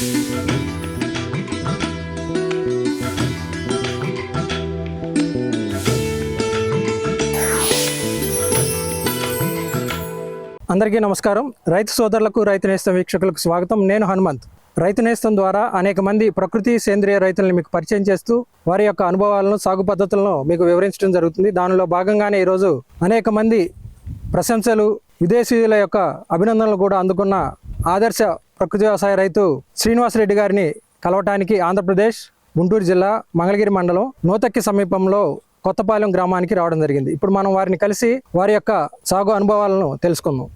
అందరికీ నమస్కారం. రైతు సోదరులకు రైతు నేస్తం వీక్షకులకు స్వాగతం. నేను హనుమంత్. రైతు నేస్తం ద్వారా అనేక మంది ప్రకృతి సేంద్రియ రైతులను మీకు పరిచయం చేస్తూ వారి యొక్క అనుభవాలను సాగు పద్ధతులను మీకు వివరించడం జరుగుతుంది. దానిలో భాగంగానే ఈరోజు అనేక మంది ప్రశంసలు విదేశీయుల యొక్క అభినందనలు కూడా అందుకున్న ఆదర్శ ప్రకృతి వ్యవసాయ రైతు శ్రీనివాసరెడ్డి గారిని కలవటానికి ఆంధ్రప్రదేశ్ గుంటూరు జిల్లా మంగళగిరి మండలం నూతక్కి సమీపంలో కొత్తపాలెం గ్రామానికి రావడం జరిగింది. ఇప్పుడు మనం వారిని కలిసి వారి యొక్క సాగు అనుభవాలను తెలుసుకుందాం.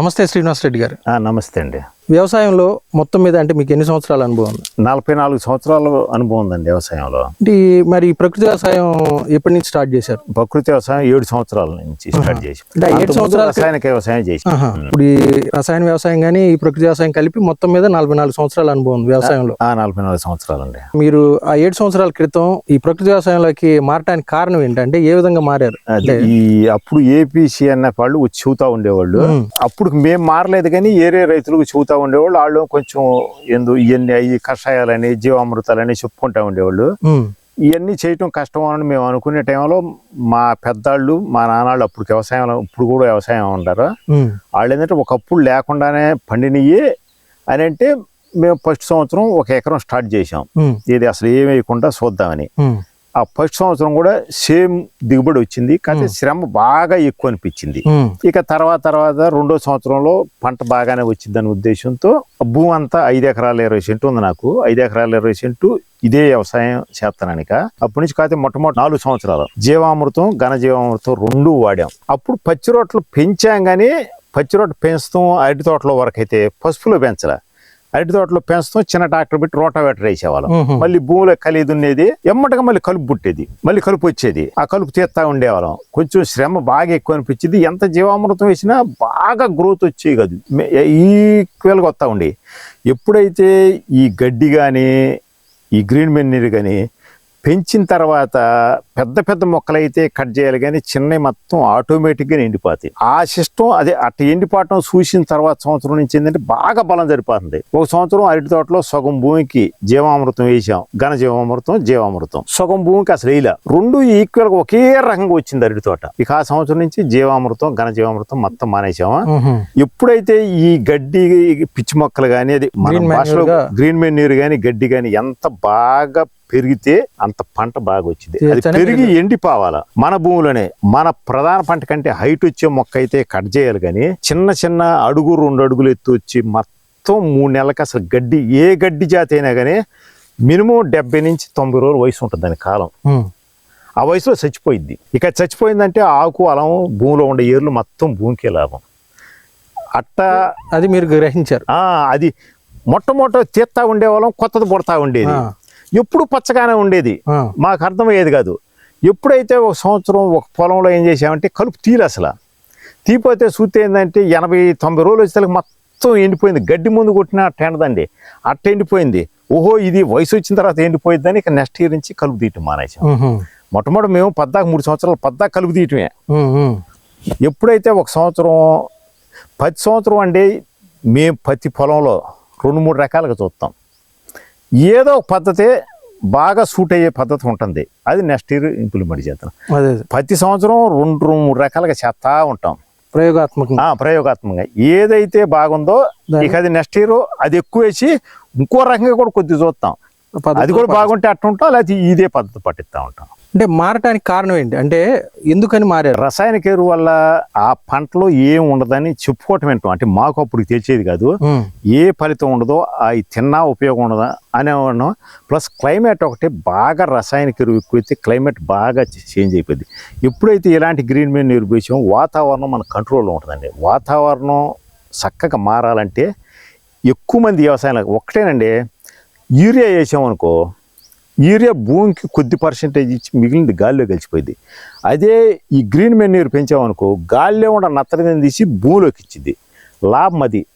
నమస్తే శ్రీనివాస్ రెడ్డి గారు నమస్తే అండి. వ్యవసాయంలో మొత్తం మీద అంటే మీకు ఎన్ని సంవత్సరాల అనుభవం నలభై నాలుగు సంవత్సరాల అనుభవం ఉందండి వ్యవసాయంలో. అంటే మరి ప్రకృతి వ్యవసాయం ఎప్పటి నుంచి స్టార్ట్ చేశారు? ప్రకృతి వ్యవసాయం ఏడు సంవత్సరాల నుంచి స్టార్ట్ చేసి ఏడు అంతకుముందు సంవత్సరాలకి- రసాయనిక వ్యవసాయం చేసి. ఇప్పుడు ఈ రసాయన వ్యవసాయం కానీ ఈ ప్రకృతి వ్యవసాయం కలిపి మొత్తం మీద నలభై నాలుగు సంవత్సరాల అనుభవం ఉంది వ్యవసాయంలో. ఆ నలభై నాలుగు సంవత్సరాలండి. మీరు ఆ ఏడు సంవత్సరాల క్రితం ఈ ప్రకృతి వ్యవసాయంలోకి మారటానికి కారణం ఏంటంటే ఏ విధంగా మారారు? ఈ అప్పుడు ఏపీసీ అన్న వాళ్ళు చూతా ఉండేవాళ్ళు. అప్పుడు మేము మారలేదు కానీ ఏరే రైతులకు చూతా ఉండేవాళ్ళు. వాళ్ళు కొంచెం ఎందు ఇవన్నీ అయ్యి కషాయాలని జీవామృతాలని చెప్పుకుంటా ఉండేవాళ్ళు. ఇవన్నీ చేయటం కష్టం అని మేము అనుకునే టైంలో మా పెద్దాళ్ళు మా నాన్నవాళ్ళు అప్పుడు వ్యవసాయం ఇప్పుడు కూడా వ్యవసాయం ఉంటారు వాళ్ళు ఏంటంటే ఒకప్పుడు లేకుండానే పండినవి అని అంటే మేము ఫస్ట్ సంవత్సరం ఒక ఎకరం స్టార్ట్ చేసాం ఇది అసలు ఏమి వేయకుండా చూద్దామని. ఆ ఫస్ట్ సంవత్సరం కూడా సేమ్ దిగుబడి వచ్చింది కానీ శ్రమ బాగా ఎక్కువ అనిపించింది. ఇక తర్వాత తర్వాత రెండో సంవత్సరంలో పంట బాగానే వచ్చిందనే ఉద్దేశంతో భూమి అంతా ఐదు ఎకరాల ఇరవై సెంటు ఉంది నాకు. ఐదు ఎకరాల ఇరవై సెంటు ఇదే వ్యవసాయం చేస్తాననిక అప్పటి నుంచి కాకపోతే మొట్టమొదటి నాలుగు సంవత్సరాలు జీవామృతం ఘన జీవామృతం రెండు వాడాం. అప్పుడు పచ్చి రొట్టెలు పెంచాం కానీ పచ్చి రొట్టె పెంచుతాం అరటి తోటలో వరకు అయితే పసుపులో పెంచలే. అరటి తోటలో పెంచుతాం చిన్న ట్రాక్టర్ పెట్టి రోటావేటర్ వేసేవాళ్ళం. మళ్ళీ భూమిలో కలిది ఉండేది ఎమ్మటగా మళ్ళీ కలుపు పుట్టేది మళ్ళీ కలుపు వచ్చేది. ఆ కలుపు తీస్తా ఉండేవాళ్ళం. కొంచెం శ్రమ బాగా ఎక్కువ అనిపించింది. ఎంత జీవామృతం వేసినా బాగా గ్రోత్ వచ్చేది కాదు. ఈక్వల్గా వస్తూ ఉండే ఎప్పుడైతే ఈ గడ్డి కానీ ఈ గ్రీన్ మెన్నీర్ కానీ పెంచిన తర్వాత పెద్ద పెద్ద మొక్కలైతే కట్ చేయాలి కానీ చిన్న మొత్తం ఆటోమేటిక్గా ఎండిపోతాయి. ఆ సిస్టమ్ అదే అట్ట ఎండిపోవటం చూసిన తర్వాత సంవత్సరం నుంచి ఏంటంటే బాగా బలం సరిపోతుంది ఒక సంవత్సరం అరటి తోటలో సగం భూమికి జీవామృతం వేసాం. ఘన జీవామృతం జీవామృతం. సగం భూమికి అసలు వేయలే. రెండు ఈక్వల్గా ఒకే రకంగా వచ్చింది అరటి తోట. ఇక ఆ సంవత్సరం నుంచి జీవామృతం ఘన జీవామృతం మొత్తం మానేసామా. ఎప్పుడైతే ఈ గడ్డి పిచ్చి మొక్కలు కానీ అది మన భాషలో. గ్రీన్ మెన్యూర్ కానీ గడ్డి కానీ ఎంత బాగా పెరిగితే అంత పంట బాగా వచ్చింది అది పెరిగి ఎండిపోవాల? మన భూమిలోనే మన ప్రధాన పంట కంటే హైట్ వచ్చే మొక్క అయితే కట్ చేయాలి కానీ చిన్న చిన్న అడుగు రెండు అడుగులు ఎత్తు వచ్చి మొత్తం మూడు నెలలకి అసలు గడ్డి ఏ గడ్డి జాతి అయినా కానీ మినిమం డెబ్బై నుంచి తొంభై రోజుల వయసు ఉంటుంది దాని కాలం. ఆ వయసులో చచ్చిపోయింది ఇక చచ్చిపోయిందంటే ఆకు అలం భూమిలో ఉండే ఏర్లు మొత్తం భూమికే లాభం. అట్టా అది మీరు గ్రహించారు. అది మొట్టమొదట తీస్తా ఉండేవాళ్ళం కొత్తది పుడతా ఉండేది. ఎప్పుడు పచ్చగానే ఉండేది. మాకు అర్థమయ్యేది కాదు. ఎప్పుడైతే ఒక సంవత్సరం ఒక పొలంలో ఏం చేసామంటే కలుపు తీలు అసలు. తీపోతే చూస్తే ఏంటంటే ఎనభై తొంభై రోజులు వచ్చేసరికి మొత్తం ఎండిపోయింది. గడ్డి ముందు కొట్టిన అట్ట ఎండదండి. అట్ట ఎండిపోయింది. ఓహో ఇది వయసు వచ్చిన తర్వాత ఎండిపోయిందని ఇక నెక్స్ట్ ఇయర్ నుంచి కలుపు తీయటం మానేసాం. మొట్టమొదటి మేము పద్దాక మూడు సంవత్సరాలు పద్దాక కలుపు తీయటమే. ఎప్పుడైతే ఒక సంవత్సరం పది సంవత్సరం అంటే మేము ప్రతి పొలంలో రెండు మూడు రకాలుగా చూస్తాం. ఏదో ఒక పద్ధతి బాగా సూట్ అయ్యే పద్ధతి ఉంటుంది. అది నెక్స్ట్ ఇయర్ ఇంప్లిమెంట్ చేస్తాం అదే అదే. ప్రతి సంవత్సరం రెండు రెండు మూడు రకాలుగా చేస్తా ఉంటాం. ప్రయోగాత్మకంగా. ప్రయోగాత్మకంగా. ఏదైతే బాగుందో ఇక అది నెక్స్ట్ ఇయర్ అది ఎక్కువ వేసి ఇంకో రకంగా కూడా కొద్దిగా చూస్తాం. అది కూడా బాగుంటే అట్ట ఉంటాం లేకపోతే ఇదే పద్ధతి పట్టిస్తూ ఉంటాం. అంటే మారటానికి కారణం ఏంటి? అంటే ఎందుకని మారారు? రసాయనిక ఎరువు వల్ల ఆ పంటలో ఏం ఉండదని చెప్పుకోవటం ఏంటో? అంటే మాకు అప్పుడు తెలిసేది కాదు. ఏ ఫలితం ఉండదో అవి తిన్నా ఉపయోగం ఉండదా అనేవాడు ప్లస్ క్లైమేట్ ఒకటి బాగా రసాయనిక ఎరువు ఎక్కువైతే క్లైమేట్ బాగా చేంజ్ అయిపోయింది. ఎప్పుడైతే ఇలాంటి గ్రీన్ మెయిన్ ఎరువు వేసామో వాతావరణం మన కంట్రోల్లో ఉంటుందండి. వాతావరణం చక్కగా మారాలంటే ఎక్కువ మంది వ్యవసాయం ఒకటేనండి యూరియా వేసామనుకో యూరియా భూమికి కొద్ది పర్సెంటేజ్ ఇచ్చి మిగిలింది గాలిలో కలిసిపోయింది. అదే ఈ గ్రీన్ మెన్యూర్ పెంచామనుకో గాలిలో ఉన్న నత్తని తీసి భూమిలోకి ఇచ్చింది. లాభం అది.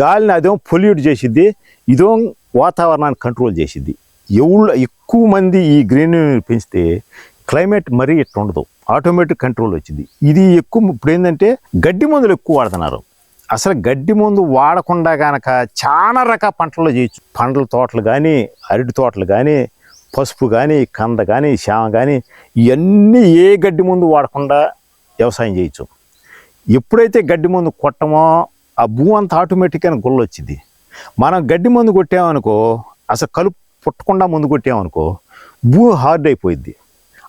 గాలిని అదేమో పొల్యూట్ చేసిద్ది ఇదో వాతావరణాన్ని కంట్రోల్ చేసిద్ది. ఎవళ్ళు ఎక్కువ మంది ఈ గ్రీన్ మెన్యూర్ పెంచితే క్లైమేట్ మరీ ఇట్లా ఉండదు. ఆటోమేటిక్ కంట్రోల్ వచ్చింది. ఇది ఎక్కువ ఇప్పుడు ఏంటంటే గడ్డి మందులు ఎక్కువ వాడుతున్నారు. అసలు గడ్డి మందు వాడకుండా కనుక చాలా రకాల పంటలు చేయొచ్చు. పండ్ల తోటలు కానీ అరటి తోటలు కానీ పసుపు కానీ కంద కానీ శామ కానీ ఇవన్నీ ఏ గడ్డి మందు వాడకుండా వ్యవసాయం చేయొచ్చు. ఎప్పుడైతే గడ్డి మందు కొట్టమో ఆ భూమి అంతా ఆటోమేటిక్గా గుల్ల వచ్చింది మనం గడ్డి మందు కొట్టామనుకో అసలు కలుపు పుట్టకుండా ముందు కొట్టామనుకో భూమి హార్డ్ అయిపోయింది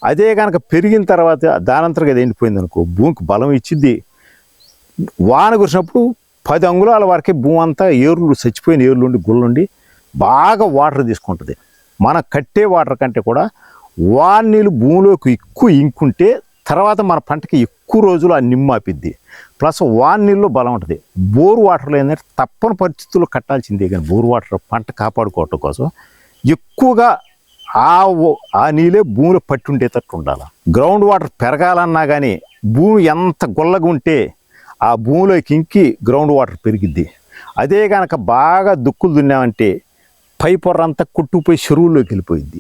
అదే కనుక పెరిగిన తర్వాత దానంతరం అది ఎండిపోయింది అనుకో భూమికి బలం ఇచ్చిద్ది. వాన కురిసినప్పుడు పది అంగుళాల వరకే భూమి అంతా ఏర్లు చచ్చిపోయిన ఏర్లుండి గుళ్ళుండి బాగా వాటర్ తీసుకుంటుంది. మన కట్టే వాటర్ కంటే కూడా వాన నీళ్ళు భూమిలోకి ఎక్కువ ఇంకుంటే తర్వాత మన పంటకి ఎక్కువ రోజులు ఆ నిమ్మ ఆపిద్ది. ప్లస్ వాన నీళ్ళు బలం ఉంటుంది. బోర్ వాటర్లో ఏంటంటే తప్పని పరిస్థితుల్లో కట్టాల్సిందే కానీ బోర్ వాటర్ పంట కాపాడుకోవటం కోసం ఎక్కువగా ఆ ఆ నీళ్ళే భూమిలో పట్టి ఉండేటట్టు ఉండాలి. గ్రౌండ్ వాటర్ పెరగాలన్నా కానీ భూమి ఎంత గుల్లగా ఉంటే ఆ భూమిలోకి ఇంకి గ్రౌండ్ వాటర్ పెరిగిద్ది. అదే కనుక బాగా దుక్కులు దున్నామంటే పై పొర్ర అంతా కొట్టుకుపోయి చెరువుల్లోకి వెళ్ళిపోయింది.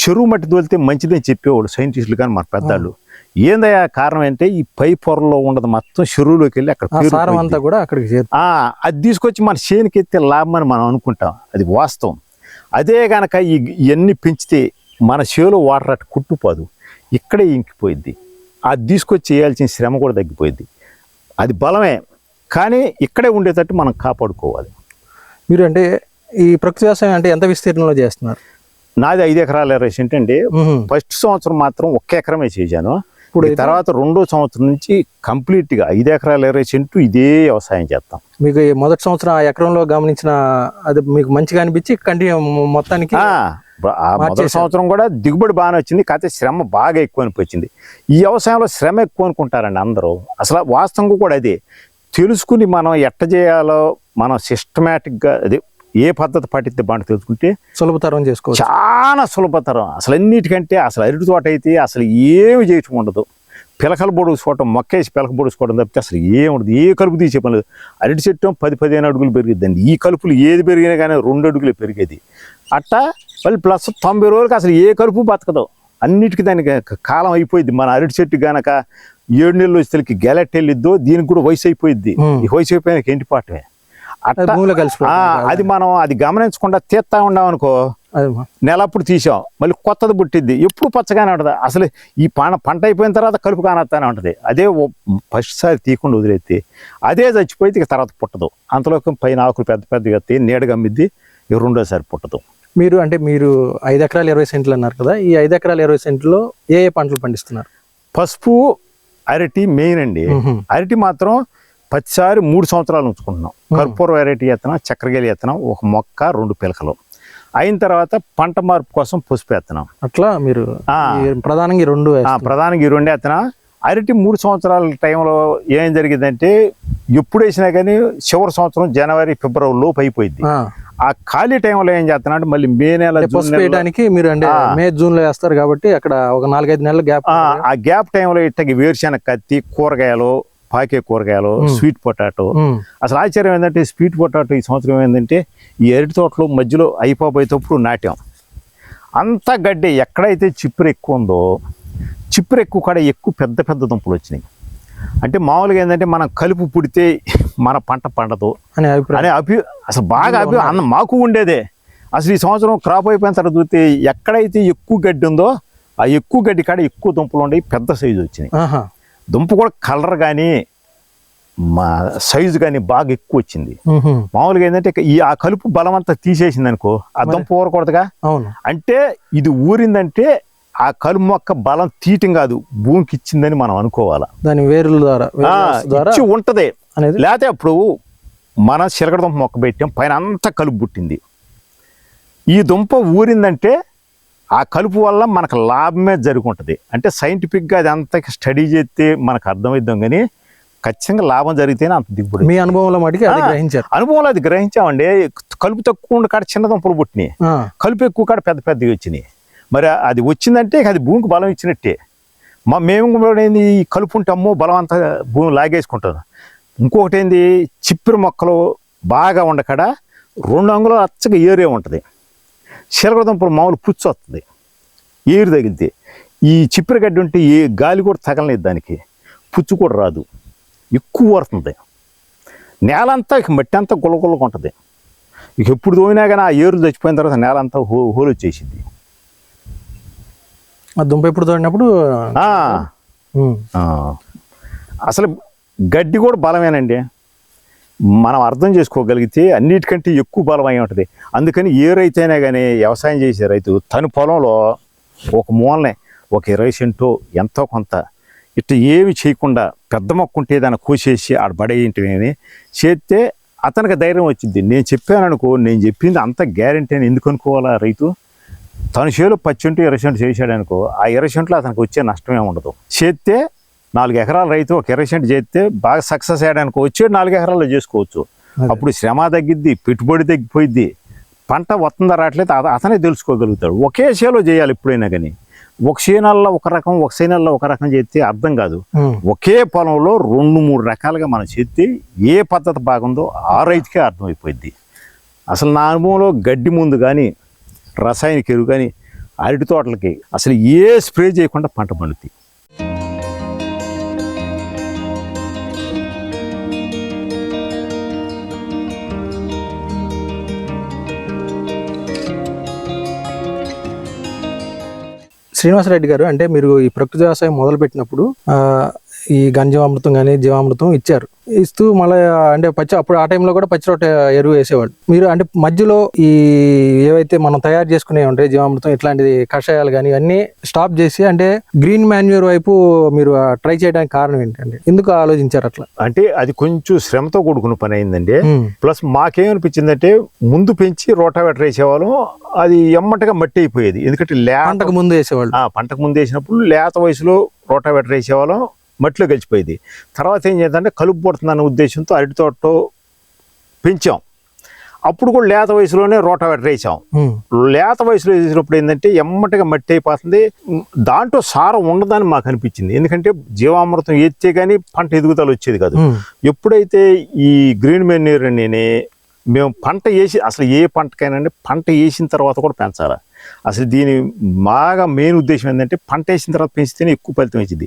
చెరువు మట్టి తోలితే మంచిదని చెప్పేవాడు సైంటిస్టులు కానీ మన పెద్దాళ్ళు ఏందయ్యా కారణం అంటే ఈ పై పొరలో ఉండదు మొత్తం చెరువులోకి వెళ్ళి అక్కడ. అంతా కూడా అక్కడికి అది తీసుకొచ్చి మన చేనుకి ఎత్తే లాభం అని మనం అనుకుంటాం. అది వాస్తవం. అదే గనక ఈ ఇవన్నీ పెంచితే మన చేలో వాటర్ అటు కుట్టుపోదు ఇక్కడే ఇంకిపోయింది అది తీసుకొచ్చి చేయాల్సిన శ్రమ కూడా తగ్గిపోయింది అది బలమే. కానీ ఇక్కడే ఉండేటట్టు మనం కాపాడుకోవాలి. మీరు అంటే ఈ ప్రకృతి వ్యవసాయం అంటే ఎంత విస్తీర్ణంలో చేస్తున్నారు? నాది ఐదు ఎకరాల ఇరవై సెంట్ అండి. ఫస్ట్ సంవత్సరం మాత్రం ఒక్క ఎకరమే చేశాను. ఇప్పుడు తర్వాత రెండో సంవత్సరం నుంచి కంప్లీట్గా ఐదు ఎకరాల ఇరవై సెంటు ఇదే వ్యవసాయం చేస్తాం. మీకు మొదటి సంవత్సరం ఆ ఎకరంలో గమనించిన అది మీకు మంచిగా అనిపించి కంటిన్యూ మొత్తానికి మొదటి. సంవత్సరం కూడా దిగుబడి బాగానే వచ్చింది కాకపోతే శ్రమ బాగా ఎక్కువ అనిపించింది. ఈ వ్యవసాయంలో శ్రమ ఎక్కువ అనుకుంటారండి అందరూ. అసలు వాస్తవంగా కూడా అదే. తెలుసుకుని మనం ఎట్ట చేయాలో మనం సిస్టమేటిక్గా అదే ఏ పద్ధతి పాటిస్తే బాగా తెలుసుకుంటే సులభతరం చేసుకోవచ్చు. చాలా సులభతరం. అసలు అన్నిటికంటే అసలు అరటి తోట అయితే అసలు ఏమి చేయటం ఉండదు పిలకలు పొడుచుకోవటం మొక్కేసి పిలక పొడుచుకోవడం తప్పితే అసలు ఏం ఉండదు. ఏ కలుపు తీసే పని లేదు. అరటి చెట్టు పది పదిహేను అడుగులు పెరిగిద్దండి. ఈ కలుపులు ఏది పెరిగినా కానీ రెండు అడుగులు పెరిగేది. అట్టా మళ్ళీ ప్లస్ తొంభై రోజులకి అసలు ఏ కలుపు బతకదు. అన్నిటికీ దానికి కాలం అయిపోయింది మన అరటి చెట్టు గనక ఏడు నెలలు వచ్చేసరికి గెలెట్ వెళ్ళిద్దో దీనికి కూడా వయసు అయిపోయింది. ఈ వయసు అయిపోయిన ఎండిపాటమే అది అట్టా భూమిలో ఆ, కలిసిపోతుంది అది మనం అది గమనించకుండా తీస్తా ఉన్నాం అనుకో నెలప్పుడు తీసాం మళ్ళీ కొత్తది పుట్టిద్ది ఎప్పుడు పచ్చగానే ఉంటుంది. అసలు ఈ పంట పంట అయిపోయిన తర్వాత కలుపు కానొస్తానే ఉంటుంది. అదే ఫస్ట్ సారి తీయకుండా వదిలేస్తే అదే చచ్చిపోయి ఇక తర్వాత పుట్టదు. అంతలోకి పైన ఆకులు పెద్ద పెద్దగా ఎత్తి నీడ గమ్మిద్ది ఇక రెండోసారి పుట్టదు. మీరు అంటే మీరు ఐదు ఎకరాలు ఇరవై సెంట్లు అన్నారు కదా ఈ ఐదు ఎకరాలు ఇరవై సెంట్లో ఏ ఏ పంటలు పండిస్తున్నారు? పసుపు అరటి మెయిన్ అండి. అరటి మాత్రం ప్రతిసారి మూడు సంవత్సరాలు ఉంచుకుంటున్నాం. కర్పూర వెరైటీ ఎత్తనం చక్రగేలి ఎత్తనం ఒక మొక్క రెండు పిలకలు. అయిన తర్వాత పంట మార్పు కోసం పసుపు ఎత్తనం అట్లా మీరు ప్రధానంగా ఈ రెండు. ప్రధానంగా ఈ రెండే ఎత్తన. అరటి మూడు సంవత్సరాల టైంలో ఏం జరిగిందంటే ఎప్పుడు వేసినా కానీ చివరి సంవత్సరం జనవరి ఫిబ్రవరి లోపు అయిపోయింది ఆ. ఖాళీ టైంలో ఏం చేస్తున్నా అంటే మళ్ళీ మే నెల వేయడానికి మీరు అంటే. మే జూన్లో వేస్తారు కాబట్టి అక్కడ ఒక నాలుగైదు నెలల గ్యాప్ ఆ, ఆ గ్యాప్ టైంలో ఇట్టకి వేరుశెనగ కత్తి కూరగాయలు పాకే కూరగాయలు స్వీట్ పొటాటో. అసలు ఆశ్చర్యం ఏంటంటే స్వీట్ పొటాటో ఈ సంవత్సరం ఏంటంటే ఈ అరటి తోటలో మధ్యలో అయిపోబోయేటప్పుడు నాటాం. అంతా గడ్డి ఎక్కడైతే చిప్పురు ఎక్కువ ఉందో చిప్పురు ఎక్కువ కాడ ఎక్కువ పెద్ద పెద్ద దుంపలు వచ్చినాయి. అంటే మామూలుగా ఏంటంటే మనం కలుపు పుడితే మన పంట పండదు. అనే అభిప్రాయం. అనే అభి అసలు బాగా అభి అన్న మాకు ఉండేదే. అసలు ఈ సంవత్సరం క్రాప్ అయిపోయిన తర్వాత చూస్తే ఎక్కడైతే ఎక్కువ గడ్డి ఉందో ఆ ఎక్కువ గడ్డి కాడ ఎక్కువ దుంపలు ఉండేవి పెద్ద సైజు వచ్చినాయి. దుంప కూడా కలర్ కానీ మా సైజు కానీ బాగా ఎక్కువ వచ్చింది. మామూలుగా ఏంటంటే ఈ ఆ కలుపు బలం అంతా తీసేసింది అనుకో ఆ దుంప ఊరకూడదుగా? అంటే ఇది ఊరిందంటే ఆ కలుపు మొక్క బలం తీయటం కాదు భూమికి ఇచ్చిందని మనం అనుకోవాలా. దాని వేరుల ద్వారా ఇచ్చి ఉంటది. లేకపోతే అప్పుడు మన చిలకడ దుంప మొక్క పెట్టాం పైన అంతా కలుపు పుట్టింది. ఈ దుంప ఊరిందంటే ఆ కలుపు వల్ల మనకు లాభమే జరుగుంటుంది. అంటే సైంటిఫిక్గా అది అంత స్టడీ చేస్తే మనకు అర్థమైద్దాం కానీ ఖచ్చితంగా లాభం జరిగితేనే అంత దిగుబడి. మీ అనుభవంలో మటుకి అది. గ్రహించారు. అనుభవంలో అది గ్రహించామండి. కలుపు తక్కువ ఉండే కాడ చిన్న దుంపలు పుట్టినాయి. కలుపు ఎక్కువ కాడ పెద్ద పెద్దవి వచ్చినాయి. మరి అది వచ్చిందంటే అది భూమికి బలం ఇచ్చినట్టే. మా మేము ఏంది ఈ కలుపు ఉంటే అమ్మో బలం అంతా భూమి లాగేసుకుంటాను ఇంకొకటి ఏంది చిప్పిరి మొక్కలు బాగా ఉండకడ రెండు అంగుళాలు అచ్చగా ఏరే ఉంటుంది. దుంపలు మామూలు పుచ్చు వస్తుంది. ఏరు తగిలితే ఈ చిప్పిరి గడ్డి ఉంటే ఏ గాలి కూడా తగలలేదు దానికి. పుచ్చు కూడా రాదు. ఎక్కువ పడుతుంది నేల అంతా ఇక మట్టి అంతా గుల్లగుల్లగా ఉంటుంది. ఇక ఎప్పుడు తోమినా కానీ ఆ ఏరులు చచ్చిపోయిన తర్వాత నేల అంతా హో హోలు వచ్చేసింది. ఆ దుంప ఎప్పుడు తోడినప్పుడు. అసలు గడ్డి కూడా బలమేనండి. మనం అర్థం చేసుకోగలిగితే అన్నిటికంటే ఎక్కువ బలమై ఉంటుంది. అందుకని ఏ రైతు అయినా కానీ వ్యవసాయం చేసే రైతు తన పొలంలో ఒక మూలనే ఒక ఇరవై సెంటు ఎంతో కొంత ఇట్లా ఏమి చేయకుండా పెద్ద మొక్క ఉంటే దాన్ని కోసేసి ఆడ పడేయటమేమి చేస్తే అతనికి ధైర్యం వచ్చింది. నేను చెప్పాను అనుకో నేను చెప్పింది అంత గ్యారంటీ అని ఎందుకు అనుకోవాలా రైతు? తన చేలో పచ్చింటూ ఇరవై సెంటు చేశాడు అనుకో ఆ ఇరవై సెంట్లో అతనికి వచ్చే నష్టమే ఉండదు. చేస్తే నాలుగు ఎకరాల రైతు ఒక ఇరవై సెంటు చేస్తే బాగా సక్సెస్ అయ్యాడనుకో వచ్చే నాలుగు ఎకరాల్లో చేసుకోవచ్చు. అప్పుడు శ్రమ తగ్గిద్ది పెట్టుబడి తగ్గిపోయిద్ది. పంట వస్తుందా రావట్లేదు అత- అతనే తెలుసుకోగలుగుతాడు. ఒకే చేలో చేయాలి ఎప్పుడైనా కానీ. ఒక చేనల్లో ఒక రకం ఒక చేనల్లో ఒక రకం చేస్తే అర్థం కాదు. ఒకే పొలంలో రెండు మూడు రకాలుగా మనం చేస్తే ఏ పద్ధతి బాగుందో ఆ రైతుకే అర్థమైపోయింది అసలు నా అనుభవంలో గడ్డి ముందు కానీ రసాయనిక ఎరువు కానీ అరటి తోటలకి అసలు ఏ స్ప్రే చేయకుండా పంట పండుద్ది. శ్రీనివాసరెడ్డి గారు అంటే మీరు ఈ ప్రకృతి వ్యవసాయం మొదలు పెట్టినప్పుడు ఈ గంజామృతం కానీ జీవామృతం ఇచ్చారు. ఇస్తూ మళ్ళీ అంటే పచ్చి అప్పుడు ఆ టైంలో కూడా పచ్చి రొట్టె ఎరువు వేసేవాళ్ళు. మీరు అంటే మధ్యలో ఈ ఏవైతే మనం తయారు చేసుకునే ఉంటాయి జీవామృతం ఇట్లాంటిది కషాయాలు కానీ ఇవన్నీ స్టాప్ చేసి అంటే గ్రీన్ మాన్యూర్ వైపు మీరు ట్రై చేయడానికి కారణం ఏంటంటే ఎందుకు ఆలోచించారు అట్లా? అంటే అది కొంచెం శ్రమతో కూడుకున్న పని అయిందండి. ప్లస్ మాకేమనిపించిందంటే ముందు పెంచి రోటావేటర్ వేసేవాళ్ళం అది ఎమ్మటగా మట్టి అయిపోయేది. ఎందుకంటే పంటకు ముందు వేసేవాళ్ళు. ఆ, పంటకు ముందు వేసినప్పుడు లేత వయసులో రోటావేటర్ వేసేవాళ్ళం. మట్టిలో గడిచిపోయేది తర్వాత ఏం చేద్దంటే కలుపు పడుతుందన్న ఉద్దేశంతో అరటి తోట పెంచాం. అప్పుడు కూడా లేత వయసులోనే రోటావేటర్ వేసాం. లేత వయసులో వేసినప్పుడు ఏంటంటే ఎమ్మటిగా మట్టి అయిపోతుంది. దాంట్లో సారం ఉండదని మాకు అనిపించింది. ఎందుకంటే జీవామృతం ఎత్తే కానీ పంట ఎదుగుదల వచ్చేది కాదు. ఎప్పుడైతే ఈ గ్రీన్ మెన్యూర్ అని మేము పంట వేసి అసలు ఏ పంటకైనా అంటే పంట వేసిన తర్వాత కూడా పెంచాలి. అసలు దీని బాగా మెయిన్ ఉద్దేశం ఏంటంటే పంట వేసిన తర్వాత పెంచితేనే ఎక్కువ ఫలితం వచ్చింది.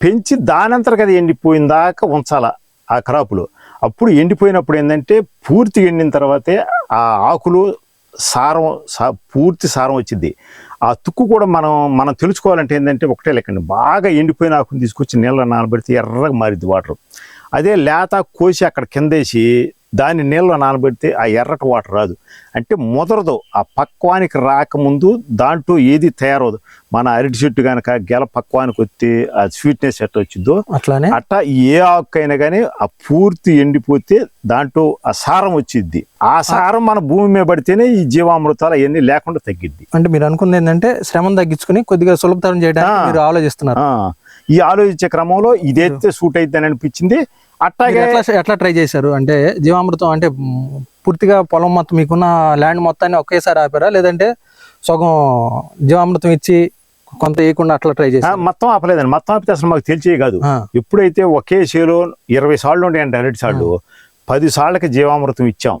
పెంచి దానంతరకు అది ఎండిపోయిన దాకా ఉంచాల ఆ క్రాపులు. అప్పుడు ఎండిపోయినప్పుడు ఏంటంటే పూర్తి ఎండిన తర్వాతే ఆ ఆకులు సారం సా పూర్తి సారం వచ్చింది ఆ తుక్కు కూడా మనం మనం తెలుసుకోవాలంటే ఏంటంటే ఒకటే లెక్కండి బాగా ఎండిపోయిన ఆకును తీసుకొచ్చి నీళ్ళ నానబెడితే ఎర్రగా మారిద్ది వాటర్. అదే లేత కోసి అక్కడ కిందేసి దాన్ని నీళ్ళలో నానబెడితే ఆ ఎర్రటి వాటర్ రాదు. అంటే ముదరదు. ఆ పక్వానికి రాకముందు దాంట్లో ఏది తయారవదు. మన అరటి చెట్టు కనుక గెల పక్వానికి వస్తే ఆ స్వీట్నెస్ ఎట్ట వచ్చిందో అట్లానే? అట్ట ఏ ఆకైనా కానీ ఆ పూర్తి ఎండిపోతే దాంట్లో ఆ సారం వచ్చిద్ది. ఆ సారం మన భూమి మీద పడితేనే ఈ జీవామృతాలు అవన్నీ లేకుండా తగ్గిద్ది. అంటే మీరు అనుకుంది ఏంటంటే శ్రమను తగ్గించుకుని కొద్దిగా సులభతరం చేయడానికి. మీరు ఆలోచిస్తున్నారు. ఈ ఆలోచించే క్రమంలో ఇదైతే సూట్ అయిద్దని అనిపించింది. మీరు అట్టాగే ఎట్లా ఎట్లా ట్రై చేశారు? అంటే జీవామృతం అంటే పూర్తిగా పొలం మొత్తం మీకున్న ల్యాండ్ మొత్తాన్ని ఒకేసారి ఆపారా? లేదంటే సగం జీవామృతం ఇచ్చి కొంత వేయకుండా అట్లా ట్రై చేశారు? మొత్తం ఆపలేదండి. మొత్తం ఆపితే అసలు మాకు తెలిసే కాదు. ఎప్పుడైతే ఒకే చేలో ఇరవై సార్లు ఉండేయండి అరటి సార్లు పది సార్లకి జీవామృతం ఇచ్చాం.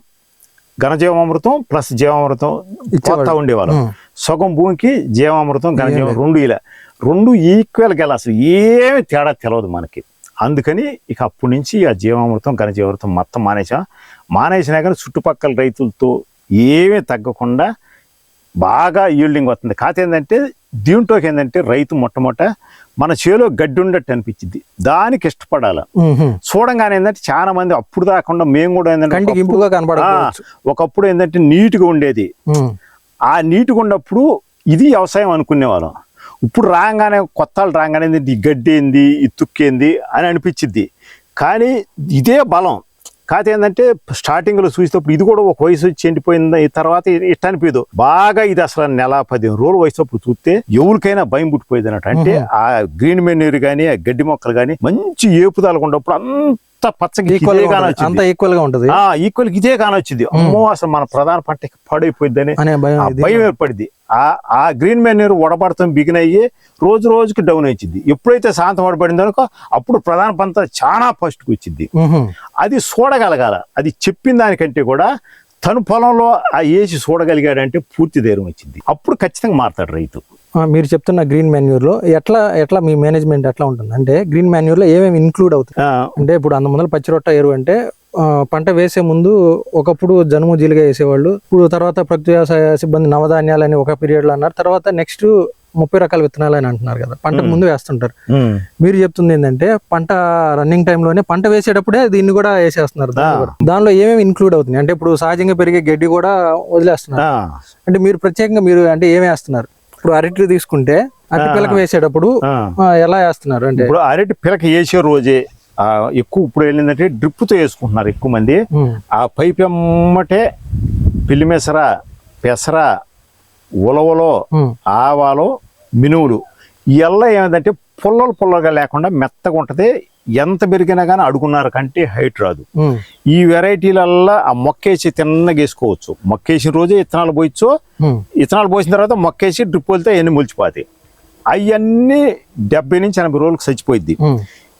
ఘనజీవామృతం ప్లస్ జీవామృతం. కొత్త ఉండేవాళ్ళం. సగం భూమికి జీవామృతం ఘనజీవం రెండు ఇలా రెండు ఈక్వల్ గెల అసలు ఏమి తేడా తెలియదు మనకి. అందుకని ఇక అప్పటి నుంచి ఆ జీవామృతం ఘనజీవామృతం మొత్తం మానేసాం. మానేసినా కానీ చుట్టుపక్కల రైతులతో ఏమీ తగ్గకుండా బాగా ఈల్డింగ్ వస్తుంది. కాకపోతే ఏంటంటే దీంట్లోకి ఏంటంటే రైతు మొట్టమొదట మన చేలో గడ్డి ఉండట్టు అనిపించింది. దానికి ఇష్టపడాలి. చూడంగానే ఏంటంటే చాలా మంది అప్పుడు దాకుండా మేము కూడా ఏంటంటే ఒకప్పుడు- ఏంటంటే నీట్గా ఉండేది. ఆ నీట్గా ఉన్నప్పుడు ఇది వ్యవసాయం అనుకునేవాళ్ళం. ఇప్పుడు రాగానే కొత్త వాళ్ళు రాగానే ఈ గడ్డి ఏంది? ఈ తుక్కేంది అని అనిపించింది కానీ ఇదే బలం. కాకపోతే ఏంటంటే స్టార్టింగ్లో చూసేటప్పుడు ఇది కూడా ఒక వయసు వచ్చి ఎండిపోయింది. ఈ తర్వాత ఇట్ట అనిపించదు బాగా ఇది అసలు నెల పదిహేను రోజులు వయసుప్పుడు చూస్తే ఎవరికైనా భయం పుట్టిపోయేది అన్నట్టు. అంటే ఆ గ్రీన్ మెన్యూర్ కానీ ఆ గడ్డి మొక్కలు కానీ మంచి ఏపుదలకు ఉన్నప్పుడు అంత అంత పచ్చగా అంత ఈక్వల్గా ఉంటది. ఆ ఈక్వల్ ఇదే కానొచ్చింది అమ్మో అసలు మన ప్రధాన పంటకి పాడైపోయిందని అనే భయం ఏర్పడింది. ఆ ఆ గ్రీన్ మెన్యూర్ వడబడతాం బిగిన్ అయ్యి రోజు రోజుకి డౌన్ వచ్చింది ఎప్పుడైతే శాంతం వడబడింది అనుకో అప్పుడు ప్రధాన పంట చాలా ఫస్ట్కి వచ్చింది. అది చూడగలగాల అది చెప్పిన దానికంటే కూడా తను పొలంలో ఆ ఏసి చూడగలిగాడంటే పూర్తి ధైర్యం వచ్చింది. అప్పుడు ఖచ్చితంగా మారుతాడు రైతు. మీరు చెప్తున్న గ్రీన్ మాన్యూర్లో ఎట్లా ఎట్లా మీ మేనేజ్మెంట్ ఎట్లా ఉంటుంది? అంటే గ్రీన్ మాన్యూర్లో ఏమేమి ఇంక్లూడ్ అవుతాయి? ఆ, అంటే ఇప్పుడు అంత ముందర పచ్చిరొట్ట ఎరువు అంటే పంట వేసే ముందు ఒకప్పుడు జనుము జీలుగా వేసేవాళ్ళు ఇప్పుడు తర్వాత ప్రకృతి వ్యవసాయ సిబ్బంది నవధాన్యాలు అని ఒక పీరియడ్లో అన్నారు తర్వాత నెక్స్ట్ ముప్పై రకాల విత్తనాలు అని అంటున్నారు కదా పంటకు ముందు వేస్తుంటారు. మీరు చెప్తుంది ఏంటంటే పంట రన్నింగ్ టైంలోనే పంట వేసేటప్పుడే దీన్ని కూడా వేసేస్తున్నారు. దానిలో ఏమేమి ఇన్క్లూడ్ అవుతుంది అంటే ఇప్పుడు సహజంగా పెరిగే గడ్డి కూడా వదిలేస్తున్నారు. అంటే మీరు ప్రత్యేకంగా మీరు అంటే ఏమి వేస్తున్నారు? ఇప్పుడు అరటి తీసుకుంటే అరటి పిల్లక వేసేటప్పుడు ఎలా వేస్తున్నారు అంటే? ఇప్పుడు అరటి పిలక వేసే రోజే ఎక్కువ ఇప్పుడు వెళ్ళిందంటే డ్రిప్తో వేసుకుంటున్నారు ఎక్కువ మంది. ఆ పైప్ ఎమ్మటే పిల్లిమెసర పెసర ఉలవలో ఆవాలు మినువులు. ఎల్ల ఏమిటంటే పుల్లలు పుల్లగా లేకుండా మెత్తగా ఉంటుంది. ఎంత పెరిగినా కానీ అడుగున్నారు కంటే హైట్ రాదు. ఈ వెరైటీలల్లా ఆ మొక్కేసి తిన్నగా వేసుకోవచ్చు మొక్కేసిన రోజే ఇత్తనాలు పోయచ్చు ఇత్తనాలు పోసిన తర్వాత మొక్కేసి డ్రిప్ వెళ్తే అవన్నీ ములిచిపోతాయి. అవన్నీ డెబ్బై నుంచి ఎనభై రోజులకు చచ్చిపోయింది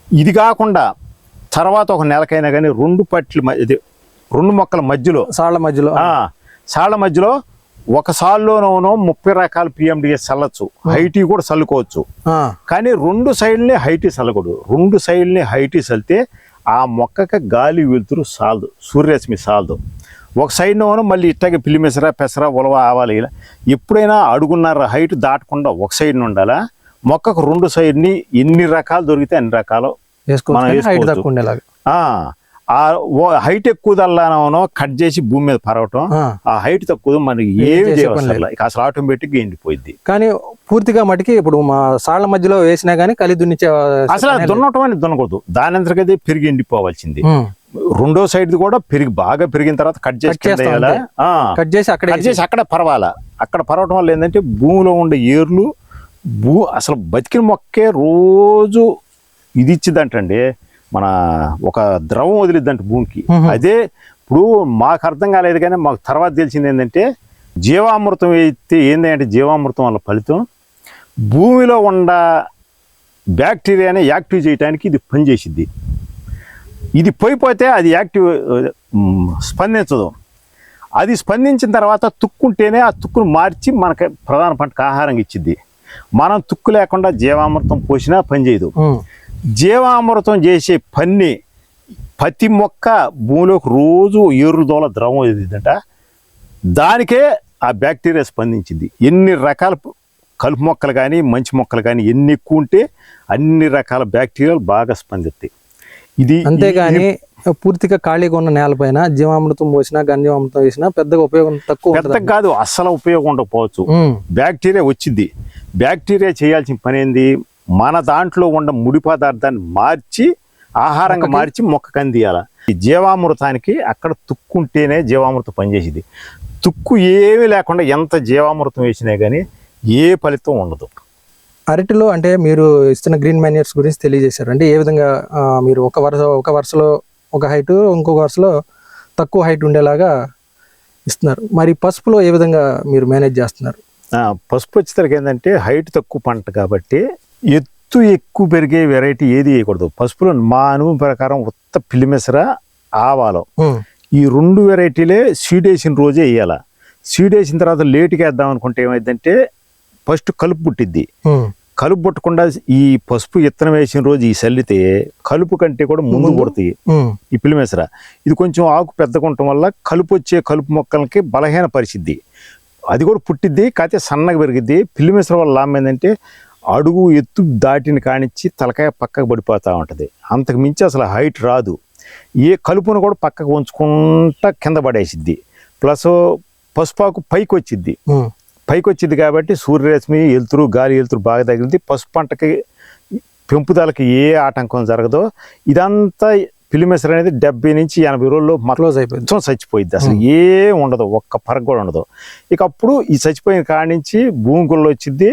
ఇది కాకుండా తర్వాత ఒక నెలకైనా కానీ రెండు పట్ల ఇది రెండు మొక్కల మధ్యలో సాళ్ళ మధ్యలో. ఆ, సాళ్ళ మధ్యలో ఒక సాల్లోనూ ముప్పై రకాల పిఎండిఎస్ చల్లచ్చు. హైటీ కూడా చల్లుకోవచ్చు. కానీ రెండు సైడ్ని హైటీ చల్లకూడదు. రెండు సైడ్ని హైటీ చల్లితే ఆ మొక్కకి గాలి వెలుతురు సాలదు. సూర్యరశ్మి సాలదు. ఒక సైడ్నోనూ మళ్ళీ ఇట్టగా పిల్లిమెసర పెసర ఉలవ ఆవాలి ఇలా ఎప్పుడైనా అడుగున్నర హైట్ దాటకుండా ఒక సైడ్ ఉండాలా? మొక్కకు రెండు సైడ్ని ఎన్ని రకాలు దొరికితే అన్ని రకాలు మనం వేసుకోవచ్చు. ఆ, హైట్ ఎక్కువ దల్లానో కట్ చేసి భూమి మీద పరవటం ఆ, హైట్ తక్కువ మనకి ఏమి చేయవసరం ఇక అసలు ఆటోమేటిక్గా ఎండిపోయింది కానీ పూర్తిగా మటుకి ఇప్పుడు మా సాళ్ళ మధ్యలో వేసినా కానీ కలి దున్నిచ్చే అసలు దున్నటం అనేది దున్నకూడదు. దాని అంతకదే పెరిగి ఎండిపోవాల్సింది. రెండో సైడ్ కూడా పెరిగి బాగా పెరిగిన తర్వాత కట్ చేసి కట్ చేసి అక్కడే కట్ చేసి అక్కడ పరవాలా. అక్కడ పరవటం వల్ల ఏంటంటే భూమిలో ఉండే ఏర్లు భూ అసలు బతికిన మొక్కే రోజు ఇది ఇచ్చిద్దంటండి. మన ఒక ద్రవం వదిలిద్దంట భూమికి. అదే ఇప్పుడు మాకు అర్థం కాలేదు కానీ మాకు తర్వాత తెలిసింది ఏంటంటే జీవామృతం అయితే ఏంటంటే జీవామృతం వల్ల ఫలితం భూమిలో ఉన్న బ్యాక్టీరియాని యాక్టివ్ చేయడానికి ఇది పనిచేసిద్ది. ఇది పోయిపోతే అది యాక్టివ్ స్పందించదు. అది స్పందించిన తర్వాత తుక్కుంటేనే ఆ తుక్కును మార్చి మనకి ప్రధాన పంటకు ఆహారం ఇచ్చిద్ది. మనం తుక్కు లేకుండా జీవామృతం పోసినా పనిచేయదు జీవామృతం చేసే పని ప్రతి మొక్క భూమిలోకి రోజు ఏరు దోల ద్రవం ఎదిద్దంట దానికే ఆ బ్యాక్టీరియా స్పందించింది. ఎన్ని రకాల కలుపు మొక్కలు కానీ మంచి మొక్కలు కానీ ఎన్ని ఎక్కువ ఉంటే అన్ని రకాల బ్యాక్టీరియాలు బాగా స్పందిస్తాయి. ఇది అంతేగాని పూర్తిగా ఖాళీగా ఉన్న నేలపైన జీవామృతం పోసినా గంజామృతం వేసినా పెద్దగా ఉపయోగం తక్కువ పెద్ద కాదు అస్సలు ఉపయోగం ఉండకపోవచ్చు. బ్యాక్టీరియా వచ్చింది. బ్యాక్టీరియా చేయాల్సిన పని ఏంది? మన దాంట్లో ఉన్న ముడి పదార్థాన్ని మార్చి ఆహారంగా మార్చి మొక్కకు అందియాల. ఈ జీవామృతానికి అక్కడ తుక్కుంటేనే జీవామృతం పనిచేసేది. తుక్కు ఏమీ లేకుండా ఎంత జీవామృతం వేసినా కానీ ఏ ఫలితం ఉండదు. అరటిలో అంటే మీరు ఇస్తున్న గ్రీన్ మాన్యూర్స్ గురించి తెలియజేశారు. అంటే ఏ విధంగా మీరు ఒక వరుస ఒక వరుసలో ఒక హైట్ ఇంకొక వరుసలో తక్కువ హైట్ ఉండేలాగా ఇస్తున్నారు. మరి పసుపులో ఏ విధంగా మీరు మేనేజ్ చేస్తున్నారు? పసుపు వచ్చేసరికి ఏంటంటే హైట్ తక్కువ పంట కాబట్టి ఎత్తు ఎక్కువ పెరిగే వెరైటీ ఏది వేయకూడదు. పసుపులో మా అనుభవం ప్రకారం ఉత్త పిల్లిమెసర ఆవాలం. ఈ రెండు వెరైటీలే సీడ్ వేసిన రోజే వేయాల. సీడ్ వేసిన తర్వాత లేటుగా వేద్దాం అనుకుంటే ఏమైందంటే ఫస్ట్ కలుపు పుట్టిద్ది. కలుపు పుట్టకుండా ఈ పసుపు ఇత్తనం వేసిన రోజు ఈ చల్లితే కలుపు కంటే కూడా ముందు పుడతాయి ఈ పిలిమెసర. ఇది కొంచెం ఆకు పెద్దగా ఉండటం వల్ల కలుపు వచ్చే కలుపు మొక్కలకి బలహీన పరిచిద్ది అది కూడా పుట్టిద్ది కాకపోతే సన్నగా పెరిగిద్ది. పిల్లిమెసర వల్ల లాభం ఏంటంటే అడుగు ఎత్తు దాటిని కానిచ్చి తలకాయ పక్కకు పడిపోతూ ఉంటుంది. అంతకు మించి అసలు హైట్ రాదు. ఏ కలుపును కూడా పక్కకు ఉంచుకుంటా కింద పడేసిద్ది. ప్లస్ పసుపాకు పైకి వచ్చిద్ది పైకి వచ్చింది కాబట్టి సూర్యరశ్మి వెలుతురు గాలి వెలుతురు బాగా తగిలింది పసుపు పంటకి పెంపుదలకి ఏ ఆటంకం జరగదో ఇదంతా పిలిమెసర్ అనేది డెబ్బై నుంచి ఎనభై రోజుల్లో క్లోజ్ అయిపోయింది. చచ్చిపోయింది అసలు ఏ ఉండదు. ఒక్క పరగ కూడా ఉండదు. ఇక అప్పుడు ఈ చచ్చిపోయిన కాడి నుంచి భూమి గుళ్ళు వచ్చింది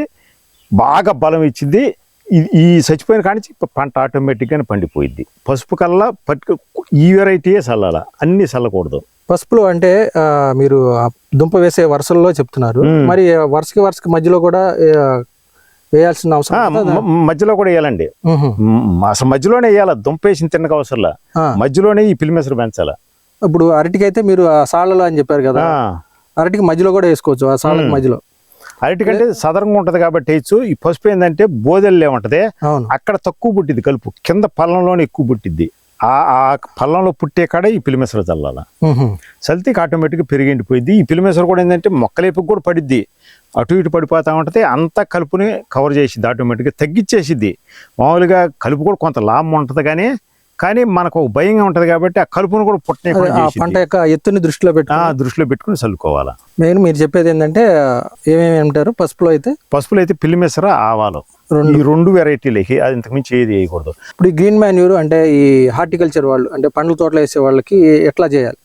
బాగా బలం ఇచ్చింది. ఈ- చచ్చిపోయిన కానించి పంట ఆటోమేటిక్గానే పండిపోయింది పసుపు కల్లా పట్టు ఈ వెరైటీయే చల్లాల. అన్ని చల్లకూడదు. పసుపులో అంటే మీరు దుంప వేసే వరుసల్లో చెప్తున్నారు. మరి వరుసకి వరుసకి మధ్యలో కూడా వేయాల్సిన అవసరం మధ్యలో కూడా వేయాలండి. అసలు మధ్యలోనే వేయాలి? దుంపేసిన తిన్నక అవసరంలా? మధ్యలోనే ఈ పిలిమెసరు పెంచాల? ఇప్పుడు అరటికి అయితే మీరు ఆ సాళ్ళలో అని చెప్పారు కదా. అరటికి మధ్యలో కూడా వేసుకోవచ్చు. ఆ సాళ్ళకి మధ్యలో. అరటికంటే సదరంగా ఉంటది కాబట్టి వేయచ్చు ఈ పసుపు ఏంటంటే బోదెల్లే ఉంటది అక్కడ తక్కువ పుట్టింది కలుపు. కింద పల్లంలోనే ఎక్కువ పుట్టిద్ది. ఆ ఆ పల్లంలో పుట్టే కాడ ఈ పిలిమెసరు చల్లాల. చల్లితే ఆటోమేటిక్గా పెరిగిండిపోయింది ఈ పిలిమెసరు కూడా ఏంటంటే మొక్కలేపుకి కూడా పడిద్ది. అటు ఇటు పడిపోతా ఉంటుంది. అంతా కలుపుని కవర్ చేసిద్ది. ఆటోమేటిక్గా తగ్గించేసిద్ది మామూలుగా కలుపు కూడా కొంత లాభం ఉంటుంది కానీ కానీ మనకు భయంగా ఉంటుంది కాబట్టి ఆ కలుపును కూడా పుట్టనే అదే ఆ పంట యొక్క ఎత్తుని దృష్టిలో పెట్టు దృష్టిలో పెట్టుకుని చల్లుకోవాలా. మెయిన్ మీరు చెప్పేది ఏంటంటే ఏమేమి అంటారు పసుపులో అయితే? పసుపులో అయితే పిల్లిమెసర ఆవాలు. రెండు. ఈ రెండు వెరైటీలకి అది ఇంతకుమించి ఏది వేయకూడదు. ఇప్పుడు ఈ గ్రీన్ మాన్యూర్ అంటే ఈ హార్టికల్చర్ వాళ్ళు అంటే పండ్ల తోటలు వేసే వాళ్ళకి ఎట్లా చేయాలి?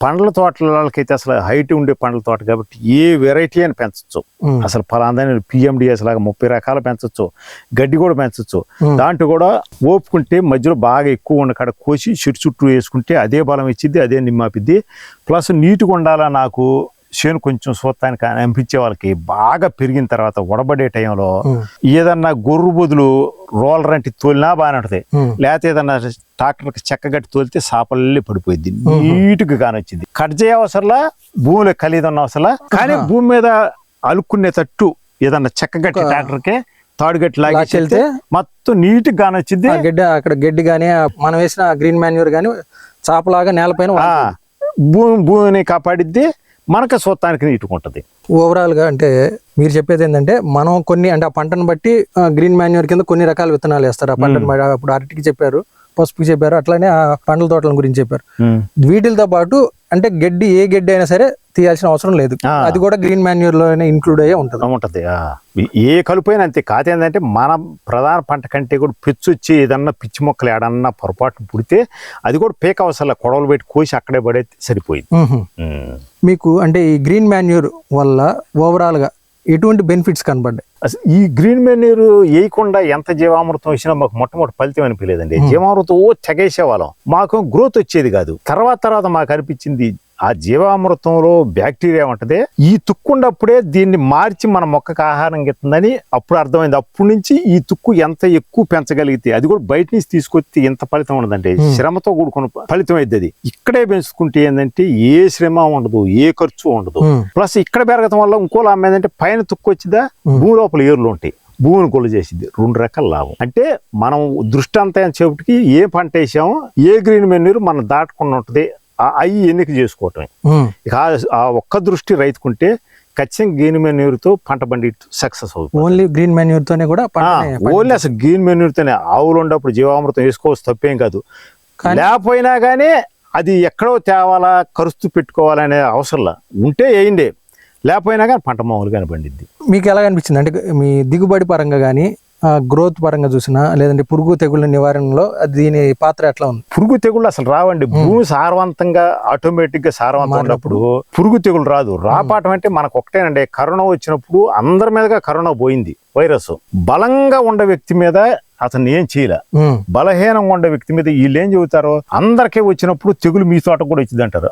పండ్ల తోటలకైతే అసలు హైట్ ఉండే పండ్ల తోట కాబట్టి ఏ వెరైటీ అని పెంచచ్చు. అసలు ఫలాందని పిఎండిఎస్ లాగా ముప్పై రకాలు పెంచచ్చు గడ్డి కూడా పెంచచ్చు. దాంట్లో కూడా ఓపుకుంటే మధ్యలో బాగా ఎక్కువ ఉన్న కాడ కోసి చెట్టు చుట్టూ వేసుకుంటే అదే బలం ఇచ్చిద్ది అదే నిమ్మాపిద్ది ప్లస్ నీట్గా ఉండాలా నాకు చేను కొంచెం చూస్తానికి అనిపించే వాళ్ళకి బాగా పెరిగిన తర్వాత ఉడబడే టైంలో. ఏదన్నా గొర్రు బదులు రోలర్ అంటే తోలినా బాగానే ఉంటుంది. లేకపోతే ఏదన్నా ట్రాక్టర్కి చెక్కగట్టి తోలితే సాపల్లే పడిపోయింది నీట్గా కానొచ్చింది కట్ చేయ అవసరంలా భూమిలో కలిదన్న అవసరంలా కానీ భూమి మీద అలుక్కునేటట్టు ఏదన్నా చెక్కగట్టి ట్రాక్టర్కి తాడుగట్టి లాగి లాక్కెళ్తే మొత్తం నీట్గా కానొచ్చింది ఆ గడ్డి అక్కడ గడ్డి కానీ మనం వేసిన గ్రీన్ మాన్యూర్ కానీ చాపలాగా నేలపైన భూమి భూమిని కాపాడిద్ది. మనకు స్వత్తానికి నీట్గా ఉంటుంది ఓవరాల్గా అంటే మీరు చెప్పేది ఏంటంటే మనం కొన్ని అంటే ఆ పంటను బట్టి గ్రీన్ మాన్యూర్ కింద కొన్ని రకాల విత్తనాలు వేస్తారు. ఆ పంటను అప్పుడు అరటికి చెప్పారు పసుపుకి చెప్పారు అట్లానే ఆ పండ్ల తోటల గురించి చెప్పారు. వీటితో పాటు అంటే గడ్డి ఏ గడ్డి అయినా సరే తీయాల్సిన అవసరం లేదు. అది కూడా గ్రీన్ మాన్యూర్లోనే ఇంక్లూడ్ అయ్యే ఉంటుంది. ఉంటది. ఏ కలుపైనా అంతే. కాదు ఏంటంటే మన ప్రధాన పంట కంటే కూడా పిచ్చి వచ్చి ఏదన్నా పిచ్చి మొక్కలు ఏడన్నా పొరపాటు పుడితే అది కూడా పీక అవసరం కొడవలు పెట్టి కోసి అక్కడే పడైతే సరిపోయింది. మీకు అంటే ఈ గ్రీన్ మాన్యూర్ వల్ల ఓవరాల్గా ఎటువంటి బెనిఫిట్స్ కనబడ్డాయి అసలు ఈ గ్రీన్ మెన్యూర్ వేయకుండా ఎంత జీవామృతం వచ్చినా మాకు మొట్టమొదటి ఫలితం అనిపించలేదండి. జీవామృతం ఓ తెగేసేవాళ్ళం. మాకు గ్రోత్ వచ్చేది కాదు. తర్వాత తర్వాత మాకు అనిపించింది ఆ జీవామృతంలో బ్యాక్టీరియా ఉంటది. ఈ తుక్కుండప్పుడే దీన్ని మార్చి మన మొక్కకు ఆహారం ఇస్తుందని అప్పుడు అర్థమైంది. అప్పటి నుంచి ఈ తుక్కు ఎంత ఎక్కువ పెంచగలిగితే అది కూడా బయట నుంచి తీసుకొస్తే ఎంత ఫలితం ఉండదంటే శ్రమతో కూడుకున్న ఫలితం అయింది అది. ఇక్కడే పెంచుకుంటే ఏంటంటే ఏ శ్రమ ఉండదు ఏ ఖర్చు ఉండదు. ప్లస్ ఇక్కడ పెరగటం వల్ల ఇంకో లాభం ఏంటంటే పైన తుక్కు వచ్చిందా భూమి లోపల ఏర్లు ఉంటాయి. భూమిని కొలు చేసింది. రెండు రకాల లాభం. అంటే మనం దృష్టి అంతా చెవిటికి ఏ పంట వేసామో ఏ గ్రీన్ మెన్యూర్ మనం దాటకుండా ఉంటుంది. అవి ఎన్నిక చేసుకోవటమే. ఇక ఆ- ఒక్క దృష్టి రైతుకుంటే ఖచ్చితంగా గ్రీన్ మెన్యూర్తో పంట పండి సక్సెస్ అవుతుంది. ఓన్లీ గ్రీన్ మాన్యూర్ తోనే కూడా ఓన్లీ అసలు గ్రీన్ మెన్యూర్తోనే ఆవులు ఉన్నప్పుడు జీవామృతం వేసుకోవచ్చు తప్పేం కాదు. లేకపోయినా కానీ అది ఎక్కడో తేవాలా ఖర్చు పెట్టుకోవాలనే అవసరంలా. ఉంటే వేయండి. లేకపోయినా కానీ పంట మామూలుగానే పండిద్ది. మీకు ఎలా అనిపించింది అంటే మీ దిగుబడి పరంగా కానీ గ్రోత్ పరంగా చూసినా లేదంటే పురుగు తెగుళ్ళ నివారణలో దీని పాత్ర ఎట్లా ఉంది? పురుగు తెగుళ్ళు అసలు రావండి. భూమి సారవంతంగా ఆటోమేటిక్గా సారవంతం ఉన్నప్పుడు పురుగు తెగులు రాదు. రాపాటం అంటే మనకు ఒకటేనండి కరోనా వచ్చినప్పుడు అందరి మీదగా కరోనా పోయింది. వైరస్. బలంగా ఉండే వ్యక్తి మీద అతను ఏం చేయలే. బలహీనంగా ఉండే వ్యక్తి మీద వీళ్ళు ఏం చెబుతారో అందరికీ వచ్చినప్పుడు తెగులు మీ తోట కూడా వచ్చింది అంటారు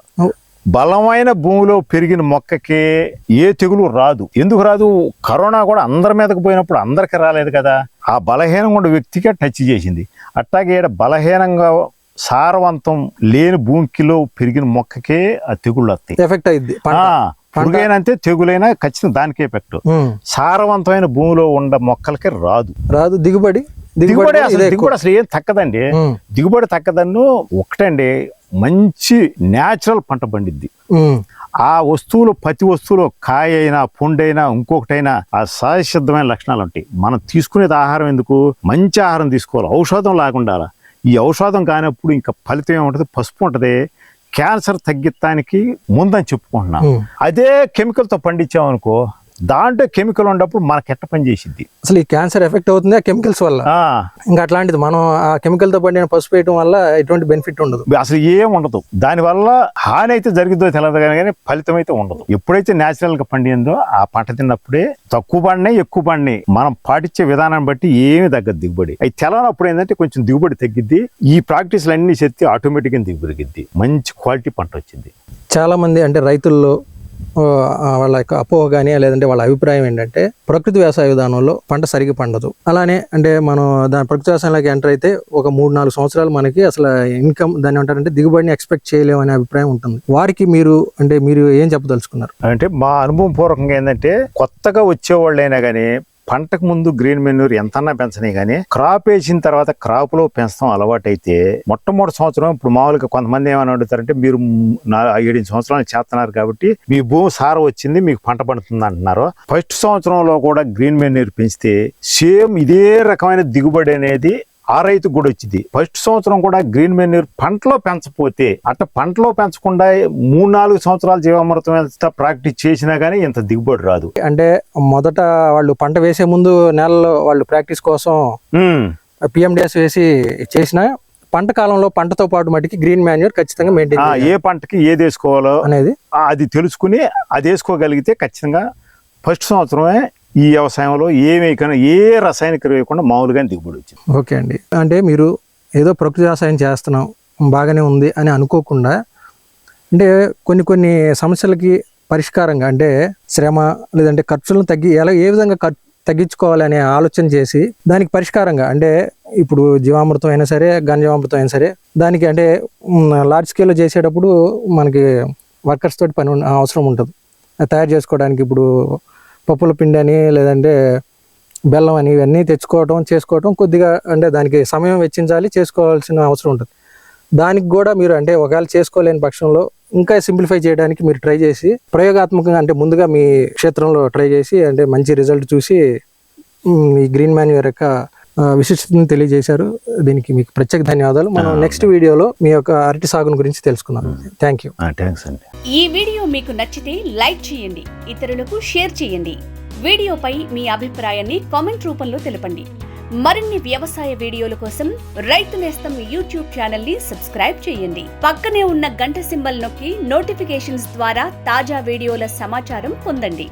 బలమైన భూమిలో పెరిగిన మొక్కకి ఏ తెగులు రాదు. ఎందుకు రాదు? కరోనా కూడా అందరి మీదకి పోయినప్పుడు అందరికి రాలేదు కదా. ఆ బలహీనంగా ఉండే వ్యక్తికే టచ్ చేసింది. అట్లాగే ఈడ బలహీనంగా సారవంతం లేని భూమికిలో పెరిగిన మొక్కకే ఆ తెగుళ్ళు వస్తాయి. ఎఫెక్ట్ అయింది పురుగైనంతే తెగులైనా ఖచ్చితంగా దానికే ఎఫెక్ట్. సారవంతమైన భూమిలో ఉండే మొక్కలకి రాదు. రాదు. దిగుబడి? దిగుబడి అసలు. దిగుబడి అసలు ఏం తక్కదండి. దిగుబడి తక్కదన్ను ఒకటండి మంచి న్యాచురల్ పంట పండిద్ది. ఆ వస్తువులు ప్రతి వస్తువులో కాయ అయినా పుండైనా ఇంకొకటైనా ఆ సహజసిద్ధమైన లక్షణాలు ఉంటాయి. మనం తీసుకునేది ఆహారం ఎందుకు? మంచి ఆహారం తీసుకోవాలి. ఔషధం లేకుండా ఈ ఔషధం కానప్పుడు ఇంకా ఫలితం ఏముంటది? పసుపు ఉంటది. క్యాన్సర్ తగ్గిస్తానికి ముందని చెప్పుకుంటున్నాం. అదే కెమికల్తో పండించామనుకో దాంట్లో కెమికల్ ఉన్నప్పుడు మనకి ఎట్ట పని చేసిద్ది? అసలు ఈ క్యాన్సర్ ఎఫెక్ట్ అవుతుంది ఆ కెమికల్స్ వల్ల? ఇంకా అట్లాంటిది మనం ఆ కెమికల్తో పండిన పసుపు వేయడం వల్ల ఎటువంటి బెనిఫిట్ ఉండదు. అసలు ఏం ఉండదు. దానివల్ల హాని అయితే జరిగిద్దో తెలియదు కానీ ఫలితం అయితే ఉండదు. ఎప్పుడైతే న్యాచురల్గా పండిందో ఆ పంట తిన్నప్పుడే తక్కువ పండినాయి ఎక్కువ పండినాయి. మనం పాటించే విధానాన్ని బట్టి ఏమి తగ్గదు దిగుబడి. అవి తెలనప్పుడు ఏంటంటే కొంచెం దిగుబడి తగ్గిద్ది. ఈ ప్రాక్టీస్లు అన్ని చేస్తే ఆటోమేటిక్గా దిగుబడి తగ్గిద్ది. మంచి క్వాలిటీ పంట వచ్చింది. చాలా మంది అంటే రైతుల్లో వాళ్ళ యొక్క అపోహ కానీ లేదంటే వాళ్ళ అభిప్రాయం ఏంటంటే ప్రకృతి వ్యవసాయ విధానంలో పంట సరిగ్గా పండదు. అలానే అంటే మనం దాని ప్రకృతి వ్యవసాయంలోకి ఎంటర్ అయితే ఒక మూడు నాలుగు సంవత్సరాలు మనకి అసలు ఇన్కమ్ దాన్ని ఏమంటారంటే దిగుబడిని ఎక్స్పెక్ట్ చేయలేము అనే అభిప్రాయం ఉంటుంది. వారికి మీరు అంటే మీరు ఏం చెప్పదలుచుకున్నారు? అంటే మా అనుభవం పూర్వకంగా ఏంటంటే కొత్తగా వచ్చేవాళ్ళైనా కానీ పంటకు ముందు గ్రీన్ మెన్యూర్ ఎంతన్నా పెంచనే కానీ క్రాప్ వేసిన తర్వాత క్రాప్లో పెంచడం అలవాటైతే మొట్టమొదటి సంవత్సరం ఇప్పుడు మామూలుగా కొంతమంది ఏమైనా అడుగుతారంటే మీరు ఏడు సంవత్సరాలు చేస్తున్నారు కాబట్టి మీ భూమి సారం వచ్చింది మీకు పంట పండుతుంది అంటున్నారు. ఫస్ట్ సంవత్సరంలో కూడా గ్రీన్ మెన్యూర్ పెంచితే సేమ్ ఇదే రకమైన దిగుబడి అనేది ఆ రైతు కూడా వచ్చింది. ఫస్ట్ సంవత్సరం కూడా గ్రీన్ మెన్యూర్ పంటలో పెంచపోతే అట్ట పంటలో పెంచకుండా మూడు నాలుగు సంవత్సరాలు జీవామృతం ఎంత ప్రాక్టీస్ చేసినా గానీ ఇంత దిగుబడి రాదు. అంటే మొదట వాళ్ళు పంట వేసే ముందు నెలలో వాళ్ళు ప్రాక్టీస్ కోసం పిఎండిఎస్ వేసి చేసిన పంట కాలంలో పంటతో పాటు మటుకి గ్రీన్ మాన్యూర్ ఖచ్చితంగా మెయింటైన్ ఏ పంటకి ఏది వేసుకోవాలో అనేది. అది తెలుసుకుని అది వేసుకోగలిగితే ఖచ్చితంగా ఫస్ట్ సంవత్సరమే ఈ వ్యవసాయంలో ఏమి ఏ రసాయనిక వేయకుండా మామూలుగానే దిగుబడి వచ్చింది. ఓకే అండి. అంటే మీరు ఏదో ప్రకృతి వ్యవసాయం చేస్తున్నాం బాగానే ఉంది అని అనుకోకుండా అంటే కొన్ని కొన్ని సమస్యలకి పరిష్కారంగా అంటే శ్రమ లేదంటే ఖర్చులను తగ్గి ఎలా ఏ విధంగా ఖర్చు తగ్గించుకోవాలనే ఆలోచన చేసి దానికి పరిష్కారంగా అంటే ఇప్పుడు జీవామృతం అయినా సరే గంజామృతం అయినా సరే దానికి అంటే లార్జ్ స్కేల్లో చేసేటప్పుడు మనకి వర్కర్స్ తోటి పని అవసరం ఉంటుంది. అది తయారు చేసుకోవడానికి ఇప్పుడు పప్పుల పిండి అని లేదంటే బెల్లం అని ఇవన్నీ తెచ్చుకోవటం చేసుకోవటం కొద్దిగా అంటే దానికి సమయం వెచ్చించాలి చేసుకోవాల్సిన అవసరం ఉంటుంది. దానికి కూడా మీరు అంటే ఒకవేళ చేసుకోలేని పక్షంలో ఇంకా సింప్లిఫై చేయడానికి మీరు ట్రై చేసి ప్రయోగాత్మకంగా అంటే ముందుగా మీ క్షేత్రంలో ట్రై చేసి అంటే మంచి రిజల్ట్ చూసి ఈ గ్రీన్ మాన్యూర్ యొక్క విశిష్టతను తెలియజేశారు. దీనికి మీకు ప్రత్యేక ధన్యవాదాలు. మనం నెక్స్ట్ వీడియోలో మీ యొక్క అరటి సాగుని గురించి తెలుసుకుందాం. థ్యాంక్ యూ థ్యాంక్స్ అండి. ఈ వీడియో మీకు నచ్చితే లైక్ చేయండి ఇతరులకు షేర్ చేయండి. వీడియోపై మీ అభిప్రాయాన్ని కామెంట్ రూపంలో తెలపండి. మరిన్ని వ్యవసాయ వీడియోల కోసం రైతు నేస్తం యూట్యూబ్ ఛానల్ని సబ్స్క్రైబ్ చేయండి. పక్కనే ఉన్న గంట సింబల్ నొక్కి నోటిఫికేషన్స్ ద్వారా తాజా వీడియోల సమాచారం పొందండి.